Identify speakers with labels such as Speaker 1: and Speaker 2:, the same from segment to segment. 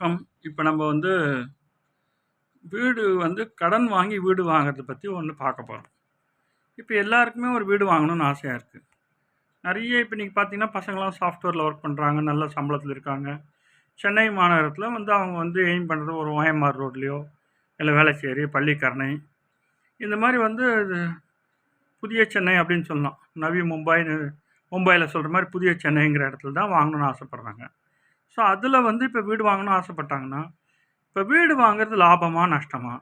Speaker 1: வணக்கம். இப்போ நம்ம வந்து வீடு வந்து கடன் வாங்கி வீடு வாங்குறத பற்றி ஒன்று பார்க்க போகிறோம் இப்போ எல்லாருக்குமே ஒரு வீடு வாங்கணும்னு ஆசையாக இருக்குது நிறைய இப்போ நீங்க பார்த்தீங்கன்னா, பசங்களாம் சாஃப்ட்வேரில் ஒர்க் பண்ணுறாங்க நல்ல சம்பளத்தில் இருக்காங்க. சென்னை மாநகரத்தில் வந்து அவங்க வந்து எய்ம் பண்ணுறது ஒரு ஓஎம்ஆர் ரோட்லேயோ இல்லை வேலைச்சேரி பள்ளிக்கரணை இந்த மாதிரி வந்து புதிய சென்னை அப்படின்னு சொல்லலாம். நவி மும்பை மும்பையில் சொல்கிற மாதிரி புதிய சென்னைங்கிற இடத்துல தான் வாங்கணும்னு ஆசைப்பட்றாங்க ஸோ, அதில் வந்து இப்போ வீடு வாங்கணும்னு ஆசைப்பட்டாங்கன்னா, இப்போ வீடு வாங்குறது லாபமா? நஷ்டமா?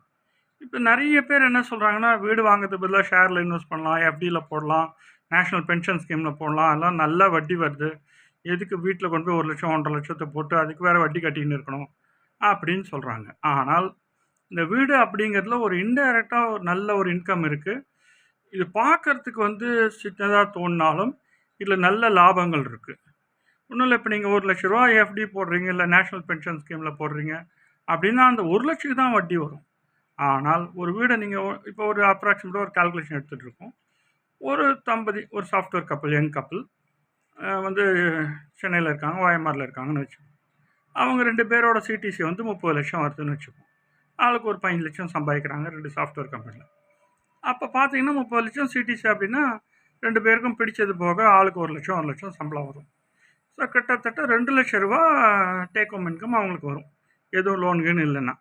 Speaker 1: இப்போ நிறைய பேர் என்ன சொல்கிறாங்கன்னா வீடு வாங்குறதுக்கு பதிலாக ஷேரில் இன்வெஸ்ட் பண்ணலாம், எஃப்டியில் போடலாம், நேஷனல் பென்ஷன் ஸ்கீமில் போடலாம். அதெல்லாம் நல்ல வட்டி வருது. எதுக்கு வீட்டில் கொண்டு போய் ஒரு லட்சம் ஒன்றரை லட்சத்தை போட்டு அதுக்கு வேறு வட்டி கட்டிக்கின்னு இருக்கணும். அப்படின்னு சொல்கிறாங்க ஆனால், இந்த வீடு அப்படிங்கிறதுல ஒரு இன்டைரக்டாக ஒரு நல்ல ஒரு இன்கம் இருக்குது இது பார்க்கறதுக்கு வந்து சின்னதாக தோணுனாலும், இதில் நல்ல லாபங்கள் இருக்குது ஒன்றும் இல்லை இப்போ நீங்கள் ஒரு லட்ச ரூபா எஃப்டி போடுறீங்க, இல்லை நேஷனல் பென்ஷன் ஸ்கீமில் போடுறீங்க அப்படின்னா, அந்த 1,00,000க்கு தான் வட்டி வரும். ஆனால், ஒரு வீடை நீங்கள் இப்போ ஒரு அப்ராக்சிமேட்டாக ஒரு கால்குலேஷன் எடுத்துட்டு இருக்கோம். ஒரு தம்பதி, ஒரு சாஃப்ட்வேர் கப்பிள், யங் கப்பல் வந்து சென்னையில் இருக்காங்க, ஓஎம்ஆர்ல இருக்காங்கன்னு வச்சுப்போம். அவங்க ரெண்டு பேரோட சிடிசி வந்து முப்பது லட்சம் வருதுன்னு வச்சுப்போம். ஆளுக்கு ஒரு 15,00,000 சம்பாதிக்கிறாங்க ரெண்டு சாஃப்ட்வேர் கம்பெனியில் அப்போ பார்த்தீங்கன்னா, முப்பது லட்சம் சிடிசி அப்படின்னா, ரெண்டு பேருக்கும் பிடிச்சது போக ஆளுக்கு ஒரு லட்சம் ஒரு லட்சம் சம்பளம் வரும். ஸோ, கிட்டத்தட்ட ரெண்டு லட்சம் ரூபா டேக் ஹோம் இன்கம் அவங்களுக்கு வரும். எதுவும் லோன் இல்லைன்னா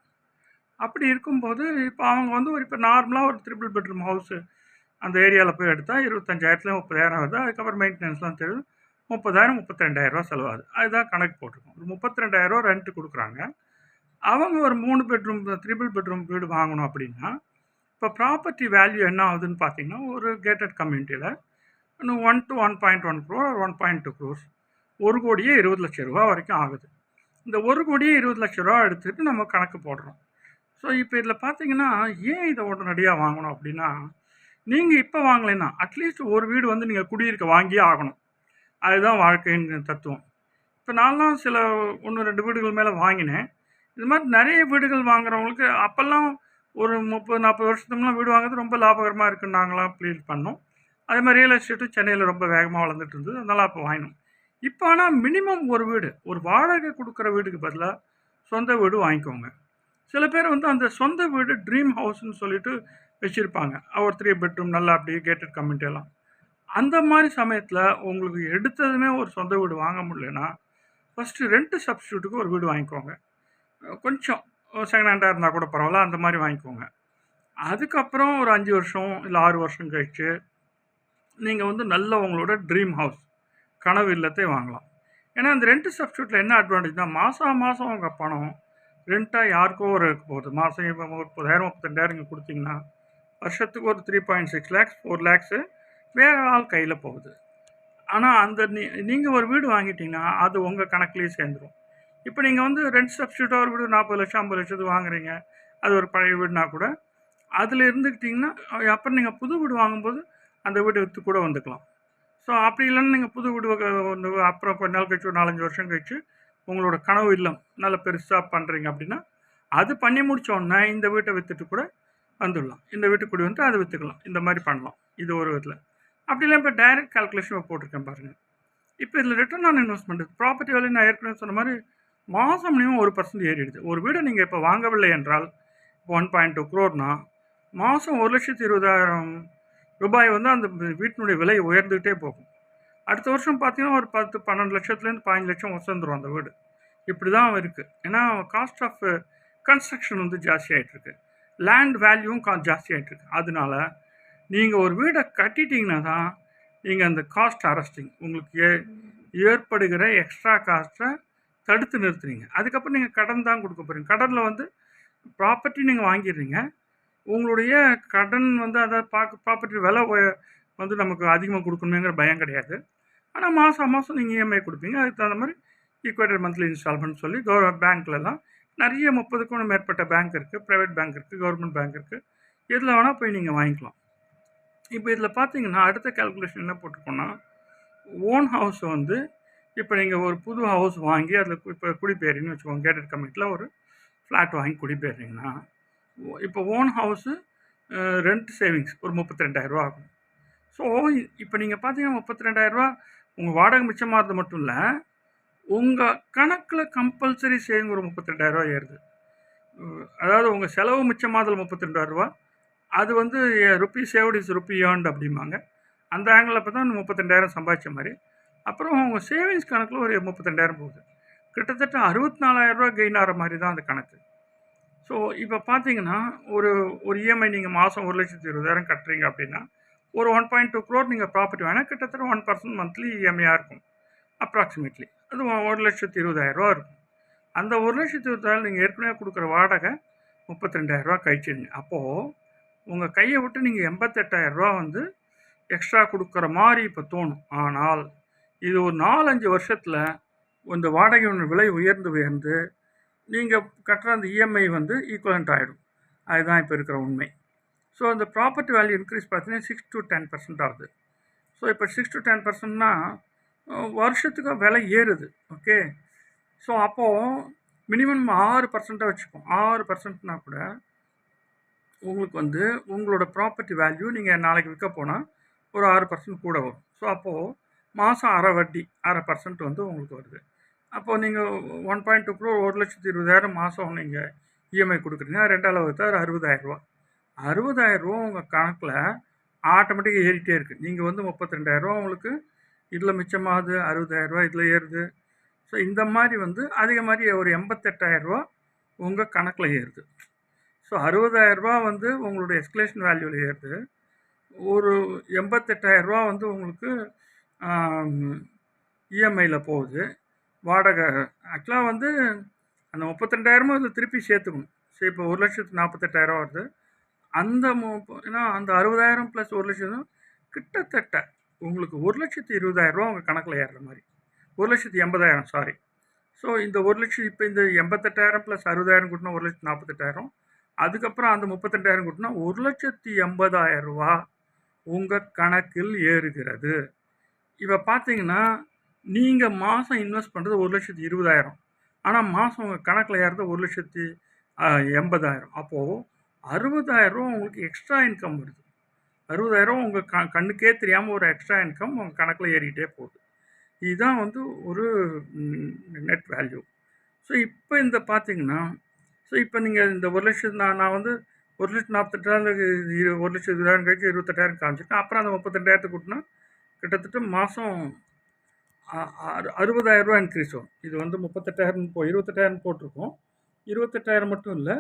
Speaker 1: அப்படி இருக்கும்போது, இப்போ அவங்க வந்து ஒரு இப்போ நார்மலாக ஒரு த்ரிபிள் பெட்ரூம் ஹவுஸு அந்த ஏரியாவில் போய் எடுத்தால் 25,000 30,000 வருது. அதுக்கப்புறம் மெயின்டனன்ஸ்லாம் தெரியும். 30,000 32,000 செலவாகுது. அதுதான் கணக்கு போட்டிருக்கோம். ஒரு முப்பத்தி 32,000 ரென்ட் கொடுக்குறாங்க அவங்க ஒரு மூணு பெட்ரூம் த்ரிபிள் பெட்ரூம் வீடு வாங்கணும் அப்படின்னா, இப்போ ப்ராப்பர்ட்டி வேல்யூ என்ன ஆகுதுன்னு பார்த்தீங்கன்னா, ஒரு கேட்டட் கம்யூனிட்டியில் இன்னும் 1 டூ 1.1 க்ரோர், 1.2 க்ரோர்ஸ் ஒரு கோடியே இருபது லட்ச ரூபா வரைக்கும் ஆகுது. இந்த ரூ. 1,20,00,000 எடுத்துட்டு நம்ம கணக்கு போடுறோம். ஸோ, இப்போ இதில் பார்த்தீங்கன்னா, ஏன் இதை உடனடியாக வாங்கணும் அப்படின்னா, நீங்கள் இப்போ வாங்கலைன்னா, அட்லீஸ்ட் ஒரு வீடு வந்து நீங்கள் குடியிருக்க வாங்கியே ஆகணும். அதுதான் வாழ்க்கையின் தத்துவம். இப்போ நான்லாம் சில 1, 2 வீடுகள் மேலே வாங்கினேன். இது மாதிரி நிறைய வீடுகள் வாங்குறவங்களுக்கு அப்போல்லாம் ஒரு முப்பது நாற்பது வருஷத்துக்குலாம் வீடு வாங்குறது ரொம்ப லாபகரமாக இருக்குன்னு நாங்களாம் ப்ளீட் பண்ணோம். அதே மாதிரி ரியல் எஸ்டேட்டும் சென்னையில் ரொம்ப வேகமாக வளர்ந்துட்டு இருந்தது. அதனால் அப்போ வாங்கினோம். இப்போ ஆனால் மினிமம் ஒரு வீடு, ஒரு வாடகை கொடுக்குற வீடுக்கு பதிலாக சொந்த வீடு வாங்கிக்கோங்க. சில பேர் வந்து அந்த சொந்த வீடு ட்ரீம் ஹவுஸ்ன்னு சொல்லிட்டு வச்சுருப்பாங்க அவர் த்ரீ பெட்ரூம் நல்லா அப்படியே கேட்டட் கம்யூனிட்டி எல்லாம். அந்த மாதிரி சமயத்தில் உங்களுக்கு எடுத்ததுமே ஒரு சொந்த வீடு வாங்க முடியலன்னா, ஃபர்ஸ்ட்டு ரெண்டு சப்ஸ்டியூட்டுக்கு ஒரு வீடு வாங்கிக்கோங்க. கொஞ்சம் செகண்ட் ஹேண்டாக இருந்தால் கூட பரவாயில்ல அந்த மாதிரி வாங்கிக்கோங்க. அதுக்கப்புறம் ஒரு அஞ்சு வருஷம், இல்லை ஆறு வருஷம் கழிச்சு, நீங்கள் வந்து நல்ல உங்களோட ட்ரீம் ஹவுஸ் கனவு இல்லத்தை வாங்கலாம். ஏன்னா, இந்த ரெண்ட் சப்ஸ்டியூட்டில் என்ன அட்வான்டேஜ்னா, மாதம் மாதம் உங்கள் பணம் ரெண்ட்டாக யாருக்கோ ஒரு போகுது. மாதம் இப்போ முப்பதாயிரம் முப்பத்தெண்டாயிரம் இங்கே கொடுத்தீங்கன்னா வருஷத்துக்கு ஒரு 3.6 லேக்ஸ் ஃபோர் லேக்ஸு வேறு ஆள் கையில் போகுது. ஆனால் அந்த நீ நீங்கள் ஒரு வீடு வாங்கிட்டீங்கன்னா, அது உங்கள் கணக்குலயே சேர்ந்துரும். இப்போ நீங்கள் வந்து ரெண்ட் சப்ஸ்டியூட்டாக ஒரு வீடு 40,00,000 50,00,000த்துக்கு வாங்குறீங்க. அது ஒரு பழைய வீடுனா கூட, அதில் இருந்துக்கிட்டிங்கன்னா அப்புறம் நீங்கள் புது வீடு வாங்கும்போது அந்த வீடு விற்று கூட வந்துக்கலாம். ஸோ, அப்படி இல்லைன்னு நீங்கள் புது வீடு வந்து அப்புறம் கொஞ்ச நாள் கழிச்சு ஒரு 4, 5 வருஷம் கழிச்சு, உங்களோட கனவு இல்லம் நல்லா பெருசாக பண்ணுறீங்க அப்படின்னா, அது பண்ணி முடித்தோன்னா இந்த வீட்டை விற்றுட்டு கூட வந்துடலாம். இந்த வீட்டுக்கு குடி வந்து அதை விற்றுக்கலாம் இந்த மாதிரி பண்ணலாம். இது ஒரு இதில் அப்படி இப்போ டைரக்ட் கால்குலேஷன் போட்டிருக்கேன் பாருங்கள் இப்போ இதில் return on investment property value நான் ஏற்கனவே சொன்ன மாதிரி மாதம் மினிமம் ஒரு பர்சன்ட் ஏறிடுது. ஒரு வீடை நீங்கள் இப்போ வாங்கவில்லை என்றால் 1.2 க்ரோர்னா, லட்சத்தி இருபதாயிரம் ரூபாய் வந்து அந்த வீட்டினுடைய விலை உயர்ந்துகிட்டே போகும். அடுத்த வருஷம் பார்த்தீங்கன்னா, ஒரு 10, 12 லட்சத்துலேருந்து 15 லட்சம் வசந்துடும் அந்த வீடு. இப்படி தான் இருக்குது ஏன்னா, காஸ்ட் ஆஃப் கன்ஸ்ட்ரக்ஷன் வந்து ஜாஸ்தியாயிட்டு இருக்கு. லேண்ட் வேல்யூவும் கா ஜாஸ்தியாயிட்டு இருக்கு. அதனால, நீங்கள் ஒரு வீடை கட்டிட்டீங்கன்னா தான், நீங்கள் அந்த காஸ்ட் அரெஸ்டிங் உங்களுக்கு ஏ ஏற்படுகிற எக்ஸ்ட்ரா காஸ்ட்டை தடுத்து நிறுத்துறீங்க. அதுக்கப்புறம் நீங்கள் கடன் தான் கொடுக்க போகிறீங்க கடனில் வந்து ப்ராப்பர்ட்டி நீங்கள் வாங்கிடுறீங்க உங்களுடைய கடன் வந்து அதாவது பார்க்க ப்ராப்பர்ட்டி விலை வந்து நமக்கு அதிகமாக கொடுக்கணுங்கிற பயம் கிடையாது. ஆனால் மாதம் மாதம் நீங்கள் இஎம்ஐ கொடுப்பீங்க அதுக்கு தகுந்த மாதிரி ஈக்குவேட்டர் மந்த்லி இன்ஸ்டால்மெண்ட் சொல்லி கவர்மெண்ட் பேங்க்லலாம் நிறைய முப்பதுக்கும் மேற்பட்ட பேங்க் இருக்குது ப்ரைவேட் பேங்க் இருக்குது கவர்மெண்ட் பேங்க் இருக்குது எதில் வேணால் போய் நீங்கள் வாங்கிக்கலாம். இப்போ இதில் பார்த்தீங்கன்னா, அடுத்த கால்குலேஷன் என்ன போட்டிருக்கோன்னா ஓன் ஹவுஸ் வந்து இப்போ நீங்கள் ஒரு புது ஹவுஸ் வாங்கி அதில் இப்போ குடிபெயர்றீங்கன்னு வச்சுக்கோங்க. கேட்டட் கமிட்டியில் ஒரு ஃப்ளாட் வாங்கி குடிபெயர்றீங்கன்னா, இப்போ ஓன் ஹவுஸு ரெண்ட் சேவிங்ஸ் ஒரு முப்பத்தி ரெண்டாயிரரூவா ஆகும். ஸோ, இப்போ நீங்கள் பார்த்தீங்கன்னா முப்பத்தி ரெண்டாயிரரூவா உங்கள் வாடகை மிச்சமாகிறது மட்டும் இல்லை உங்கள் கணக்கில் கம்பல்சரி சேவிங் ஒரு முப்பத்திரெண்டாயிரரூவா ஏறுது. அதாவது உங்கள் செலவு மிச்சமாதல் முப்பத்தி ரெண்டாயிரரூவா அது வந்து rupee saved is rupee earned அப்படிம்பாங்க. அந்த ஆங்கிளில் பார்த்தா முப்பத்தி ரெண்டாயிரம் சம்பாதிச்ச மாதிரி. அப்புறம் உங்கள் சேவிங்ஸ் கணக்கில் ஒரு முப்பத்திரெண்டாயிரம் போகுது. கிட்டத்தட்ட அறுபத்தி நாலாயிரரூவா கெயின் ஆகிற மாதிரி தான் அந்த கணக்கு. ஸோ இப்போ பார்த்தீங்கன்னா ஒரு ஒரு இஎம்ஐ நீங்கள் மாதம் ஒரு லட்சத்தி இருபதாயிரம் கட்டுறீங்க அப்படின்னா ஒரு ஒன் பாயிண்ட் டூ க்ரோர் நீங்கள் ப்ராப்பர்ட்டி வேணால் கிட்டத்தட்ட ஒன் பர்சன்ட் மந்த்லி இஎம்ஐயாக இருக்கும். அப்ராக்சிமேட்லி அது ஒரு லட்சத்தி இருபதாயிரரூவா இருக்கும். அந்த ஒரு லட்சத்தி இருபதாயிரம் நீங்கள் ஏற்கனவே கொடுக்குற வாடகை முப்பத்தி ரெண்டாயிரரூவா கழிச்சிருங்க. அப்போது உங்கள் கையை விட்டு நீங்கள் எண்பத்தெட்டாயிரரூவா வந்து எக்ஸ்ட்ரா கொடுக்குற மாதிரி இப்போ தோணும். ஆனால் இது ஒரு நாலஞ்சு வருஷத்தில் இந்த வாடகையோட விலை உயர்ந்து உயர்ந்து நீங்கள் கட்டுற அந்த இஎம்ஐ வந்து ஈக்குவலண்ட் ஆகிடும் அதுதான் இப்போ இருக்கிற உண்மை. ஸோ அந்த ப்ராப்பர்ட்டி வேல்யூ இன்க்ரீஸ் பார்த்தீங்கன்னா சிக்ஸ் டு டென் பர்சன்ட் ஆகுது. ஸோ இப்போ சிக்ஸ் டு டென் பர்சன்ட்னா வருஷத்துக்கு விலை ஏறுது. ஓகே ஸோ அப்போது மினிமம் ஆறு பர்சண்ட்டாக வச்சுப்போம் ஆறு பர்சன்ட்னா கூட உங்களுக்கு வந்து உங்களோட ப்ராப்பர்ட்டி வேல்யூ நீங்கள் நாளைக்கு விற்க போனால் ஒரு ஆறு பர்சன்ட் கூட வரும். ஸோ அப்போது மாதம் அரை வட்டி அரை பர்சன்ட் வந்து உங்களுக்கு வருது. அப்போது நீங்கள் ஒன் பாயிண்ட் டூ க்ரோ ஒரு லட்சத்தி இருபதாயிரம் மாதம் நீங்கள் இஎம்ஐ கொடுக்குறீங்க. ரெண்டாவது வகுத்தாறு அறுபதாயிரரூவா அறுபதாயிரரூவா உங்கள் கணக்கில் ஆட்டோமேட்டிக்காக ஏறிட்டே இருக்குது நீங்கள் வந்து முப்பத்தி ரெண்டாயிரரூவா உங்களுக்கு இதில் மிச்சமாகுது அறுபதாயிரரூவா இதில் ஏறுது. ஸோ இந்த மாதிரி வந்து அதிக மாதிரி ஒரு எண்பத்தெட்டாயிரரூவா உங்கள் கணக்கில் ஏறுது. ஸோ அறுபதாயிரரூபா வந்து உங்களுடைய எஸ்கலேஷன் வேல்யூவில் ஏறுது. ஒரு எண்பத்தெட்டாயிரரூபா வந்து உங்களுக்கு இஎம்ஐயில் போகுது. வாடகை ஆக்சுவலாக வந்து அந்த முப்பத்திரெண்டாயிரமும் இதில் திருப்பி சேர்த்துக்கணும். சரி இப்போ ஒரு லட்சத்து நாற்பத்தெட்டாயிரம் வருது. அந்த மு ஏன்னா அந்த அறுபதாயிரம் ப்ளஸ் ஒரு லட்சம் கிட்டத்தட்ட உங்களுக்கு ஒரு லட்சத்து இருபதாயிரரூவா உங்கள் கணக்கில் ஏறுற மாதிரி. ஒரு லட்சத்து எண்பதாயிரம் சாரி ஸோ இந்த ஒரு லட்சம் இப்போ இந்த எண்பத்தெட்டாயிரம் ப்ளஸ் அறுபதாயிரம் கூட்டினா ஒரு லட்சத்து நாற்பத்தெட்டாயிரம் அதுக்கப்புறம் அந்த முப்பத்தெட்டாயிரம் கூட்டினா ஒரு லட்சத்தி எண்பதாயிரம் ரூபா உங்கள் கணக்கில் ஏறுகிறது. இப்போ பார்த்தீங்கன்னா நீங்கள் மாதம் இன்வெஸ்ட் பண்ணுறது ஒரு லட்சத்தி இருபதாயிரம். ஆனால் மாதம் உங்கள் கணக்கில் ஏறுறது ஒரு லட்சத்தி எண்பதாயிரம். அப்போது அறுபதாயிரம் உங்களுக்கு எக்ஸ்ட்ரா இன்கம் வருது. அறுபதாயிரம் உங்கள் க கண்ணுக்கே தெரியாமல் ஒரு எக்ஸ்ட்ரா இன்கம் உங்கள் கணக்கில் ஏறிக்கிட்டே போகுது. இதுதான் வந்து ஒரு நெட் வேல்யூ ஸோ இப்போ இந்த பார்த்தீங்கன்னா ஸோ இப்போ நீங்கள் இந்த ஒரு லட்சம் நான் நான் வந்து ஒரு லட்சம் நாற்பத்தெட்டாயிரம் இரு ஒரு லட்சம் இருபதாயிரம் கழிச்சு இருபத்தெட்டாயிரம் காமிச்சிட்டேன். அப்புறம் அந்த முப்பத்தெண்டாயிரத்தை கூட்டினா கிட்டத்தட்ட மாதம் அறுபதாயிரரூவா இன்க்ரீஸ் ஆகும் இது வந்து முப்பத்தெட்டாயிரம் போ இருபத்தெட்டாயிரம் போட்டிருக்கோம். இருபத்தெட்டாயிரம் மட்டும் இல்லை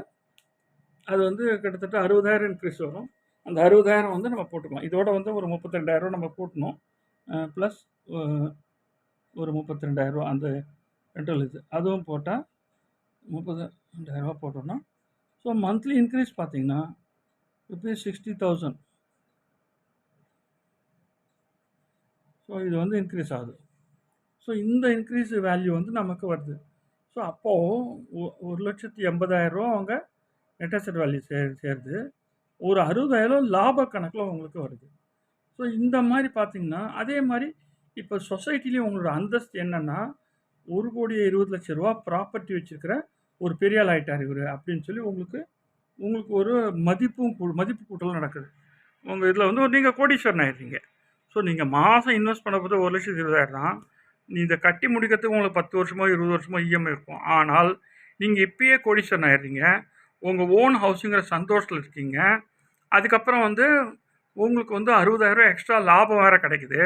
Speaker 1: அது வந்து கிட்டத்தட்ட அறுபதாயிரம் இன்க்ரீஸ் வரும். அந்த அறுபதாயிரம் வந்து நம்ம போட்டுக்கலாம். இதோட வந்து ஒரு முப்பத்திரெண்டாயிரரூவா நம்ம போட்டணும். ப்ளஸ் ஒரு முப்பத்தி ரெண்டாயிரரூவா அந்த ரெண்டல் இது. அதுவும் போட்டால் முப்பது ரெண்டாயிரரூவா போட்டோம்னா ஸோ மந்த்லி இன்க்ரீஸ் பார்த்தீங்கன்னா ருபீஸ் சிக்ஸ்டி தௌசண்ட் ஸோ இது வந்து இன்க்ரீஸ் ஆகுது. ஸோ இந்த இன்க்ரீஸ் வேல்யூ வந்து நமக்கு வருது. ஸோ அப்போது ஒரு லட்சத்தி எண்பதாயிரரூவா அவங்க நெட் வேல்யூ சே சேருது. ஒரு அறுபதாயிரம் லாப கணக்கில் உங்களுக்கு வருது. ஸோ இந்த மாதிரி பார்த்திங்கன்னா அதே மாதிரி இப்போ சொசைட்டிலையும் உங்களோட அந்தஸ்து என்னென்னா ஒரு கோடி இருபது லட்ச ரூபா ப்ராப்பர்ட்டி வச்சுருக்கிற ஒரு பெரிய ஆள் ஆகிட்டார் இவர் அப்படின்னு சொல்லி உங்களுக்கு உங்களுக்கு ஒரு மதிப்பும் கூ- மதிப்பு கூட்டலும் நடக்குது. உங்கள் இதில் வந்து நீங்கள் கோடீஸ்வரன் ஆயிடுறீங்க. ஸோ நீங்கள் மாதம் இன்வெஸ்ட் பண்ண போது ஒரு லட்சத்து இருபதாயிரம் தான். நீ இதை கட்டி முடிக்கிறதுக்கு உங்களுக்கு பத்து வருஷமோ இருபது வருஷமோ இஎம்ஐ இருக்கும். ஆனால் நீங்கள் இப்பயே கோடீஸ்வரன் ஆயிடுறீங்க. உங்கள் ஓன் ஹவுஸுங்கிற சந்தோஷத்தில் இருக்கீங்க. அதுக்கப்புறம் வந்து உங்களுக்கு வந்து அறுபதாயிரம் எக்ஸ்ட்ரா லாபம் வேறு கிடைக்குது.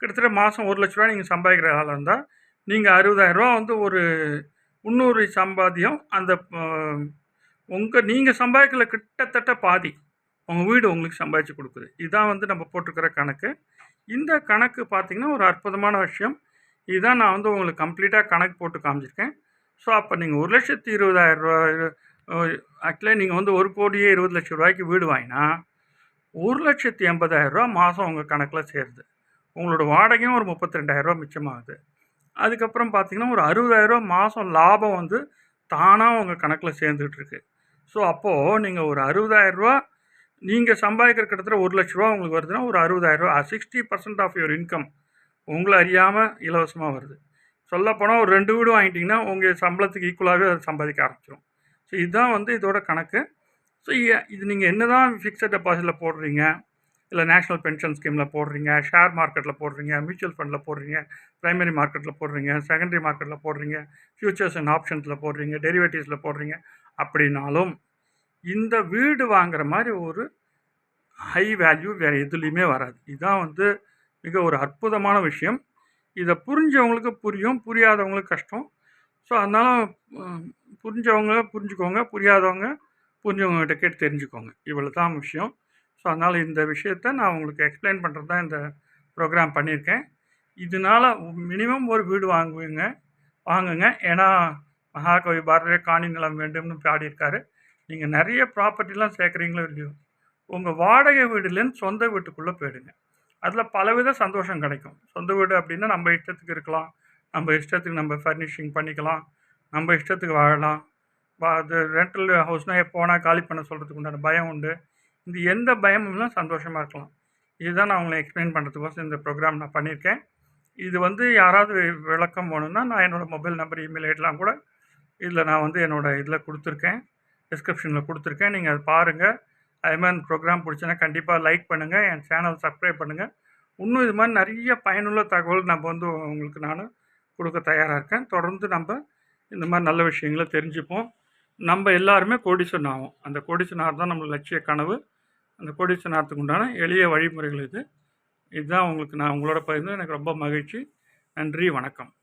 Speaker 1: கிட்டத்தட்ட மாதம் ஒரு லட்ச ரூபா நீங்கள் சம்பாதிக்கிற ஆளாக இருந்தால் நீங்கள் அறுபதாயிரரூவா வந்து ஒரு முந்நூறு சம்பாத்தியம் அந்த உங்கள் நீங்கள் சம்பாதிக்கல கிட்டத்தட்ட பாதி உங்கள் வீடு உங்களுக்கு சம்பாதிச்சு கொடுக்குது. இதுதான் வந்து நம்ம போட்டிருக்கிற கணக்கு. இந்த கணக்கு பார்த்திங்கன்னா ஒரு அற்புதமான விஷயம். இதுதான் நான் வந்து உங்களுக்கு கம்ப்ளீட்டாக கணக்கு போட்டு காமிச்சிருக்கேன். ஸோ அப்போ நீங்கள் ஒரு லட்சத்தி இருபதாயிரம் ரூபாய் ஆக்சுவலாக நீங்கள் வந்து ஒரு கோடியே இருபது லட்சம் ரூபாய்க்கு வீடு வாங்கினா ஒரு லட்சத்தி எண்பதாயிரம் ரூபா மாதம் உங்கள் கணக்கில் சேருது. உங்களோட வாடகையும் ஒரு முப்பத்தி ரெண்டாயிரரூவா மிச்சமாகுது. அதுக்கப்புறம் பார்த்தீங்கன்னா ஒரு அறுபதாயிரரூவா மாதம் லாபம் வந்து தானாக உங்கள் கணக்கில் சேர்ந்துக்கிட்டு இருக்கு. ஸோ அப்போது நீங்கள் ஒரு அறுபதாயிரரூவா நீங்கள் சம்பாதிக்கிற கிட்டத்தட்ட ஒரு லட்ச ரூபா உங்களுக்கு வருதுன்னா ஒரு அறுபதாயிரரூவா sixty percent of your income உங்களை அறியாமல் இலவசமாக வருது. சொல்லப்போனால் ஒரு ரெண்டு வீடு வாங்கிட்டிங்கன்னா உங்கள் சம்பளத்துக்கு ஈக்குவலாகவே அதை சம்பாதிக்க ஆரம்பிச்சிடும் ஸோ இதுதான் வந்து இதோட கணக்கு. ஸோ இது நீங்கள் என்ன தான் ஃபிக்ஸட் டெபாசிட்டில் போடுறீங்க இல்லை நேஷ்னல் பென்ஷன் ஸ்கீமில் போடுறீங்க ஷேர் மார்க்கெட்டில் போடுறீங்க மியூச்சுவல் ஃபண்டில் போடுறீங்க ப்ரைமரி மார்க்கெட்டில் போடுறீங்க செகண்டரி மார்க்கெட்டில் போடுறீங்க ஃபியூச்சர்ஸ் அண்ட் ஆப்ஷன்ஸில் போடுறீங்க டெரிவேட்டிவ்ஸில் போடுறீங்க அப்படின்னாலும் இந்த வீடு வாங்குற மாதிரி ஒரு ஹை வேல்யூ வேறு எதுலேயுமே வராது. இதுதான் வந்து மிக ஒரு அற்புதமான விஷயம். இதை புரிஞ்சவங்களுக்கு புரியும் புரியாதவங்களுக்கு கஷ்டம். ஸோ அதனால் புரிஞ்சவங்க புரிஞ்சுக்கோங்க புரியாதவங்க புரிஞ்சவங்ககிட்ட கேட்டு தெரிஞ்சுக்கோங்க. இவ்வளோ தான் விஷயம். ஸோ அதனால் இந்த விஷயத்த நான் உங்களுக்கு எக்ஸ்பிளைன் பண்ணுறது தான் இந்த ப்ரோக்ராம் பண்ணியிருக்கேன். இதனால் மினிமம் ஒரு வீடு வாங்குவீங்க வாங்குங்க. ஏன்னா மகாகவி பாரதிய காணி நிலம் வேண்டும்னு பாடியிருக்காரு. நீங்கள் நிறைய ப்ராப்பர்ட்டிலாம் சேர்க்குறீங்களோ இல்லையோ உங்கள் வாடகை வீடுலேருந்து சொந்த வீட்டுக்குள்ளே போயிடுங்க. அதில் பலவித சந்தோஷம் கிடைக்கும். சொந்த வீடு அப்படின்னா நம்ம இஷ்டத்துக்கு இருக்கலாம். நம்ம இஷ்டத்துக்கு நம்ம ஃபர்னிஷிங் பண்ணிக்கலாம். நம்ம இஷ்டத்துக்கு வாழலாம். வா அது ரெண்டல் ஹவுஸ்னால் போனால் காலி பண்ண சொல்கிறதுக்கு உண்டான பயம் உண்டு. இந்த எந்த பயமும்லாம் சந்தோஷமாக இருக்கலாம். இதுதான் நான் உங்களை எக்ஸ்பிளைன் பண்ணுறதுக்கோசம் இந்த ப்ரோக்ராம் நான் பண்ணியிருக்கேன். இது வந்து யாராவது விளக்கம் போகணுன்னா நான் என்னோடய மொபைல் நம்பர் இமெயில் ஐடிலாம் கூட இதில் நான் வந்து என்னோடய இதில் கொடுத்துருக்கேன். டிஸ்கிரிப்ஷனில் கொடுத்துருக்கேன். நீங்கள் அதை பாருங்கள் அதே மாதிரி ப்ரோக்ராம் பிடிச்சுன்னா கண்டிப்பாக லைக் பண்ணுங்கள் என் சேனல் சப்ஸ்கிரைப் பண்ணுங்கள் இன்னும் இது மாதிரி நிறைய பயனுள்ள தகவல் நம்ம வந்து உங்களுக்கு நான் கொடுக்க தயாராக இருக்கேன். தொடர்ந்து நம்ம இந்த மாதிரி நல்ல விஷயங்களை தெரிஞ்சுப்போம். நம்ம எல்லாருமே கோடீஸ்வரன் ஆகும் அந்த கோடீஸ்வரனார் தான் நம்ம லட்சிய கனவு. அந்த கோடீஸ்வரனாரத்துக்கு உண்டான எளிய வழிமுறைகள் இது. இதுதான் உங்களுக்கு நான் உங்களோட பகிர்ந்து எனக்கு ரொம்ப மகிழ்ச்சி. நன்றி வணக்கம்.